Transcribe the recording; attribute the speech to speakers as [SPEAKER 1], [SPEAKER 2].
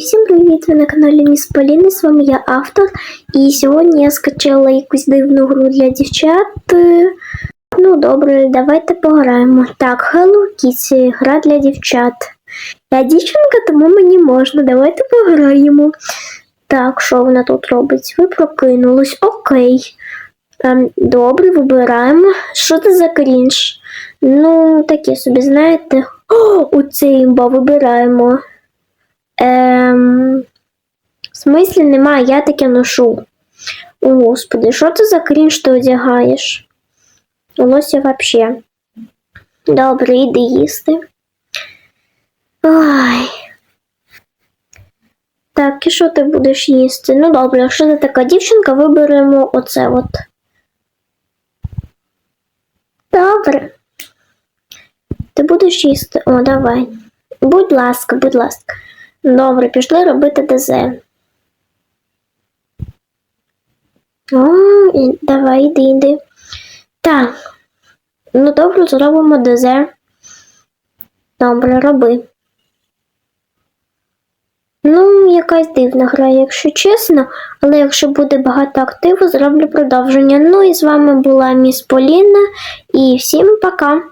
[SPEAKER 1] всім привіт! Ви на каналі Міс Поліни, з вами я автор. І сьогодні я скачала якусь дивну гру для дівчат. Е, Ну, добре, давайте пограємо. Так, Hello Kitty, гра для дівчат. Я дівчинка, тому мені можна. Давайте пограємо. Так, що вона тут робить? Ви прокинулись. Окей. Ем, добре, вибираємо. Що це за крінж? Ну, таке собі, знаєте. О, у цей імба вибираємо. Ем, в смислі немає, я таке ношу. О, господи, що це за крінж ти одягаєш? Волосся вообще. Добре, іди їсти. Ой. Так, і що ти будеш їсти? Ну добре, якщо ти така дівчинка, виберемо оце от. Добре. Ти будеш їсти? О, давай. Будь ласка, будь ласка. Добре, пішли робити ДЗ. О, і- давай, іди, іди. Так. Ну, добре, зробимо ДЗ. Добре, роби. Ну, якась дивна гра, якщо чесно, але якщо буде багато активу, зроблю продовження. Ну і з вами була Міс Поліна, і всім пока!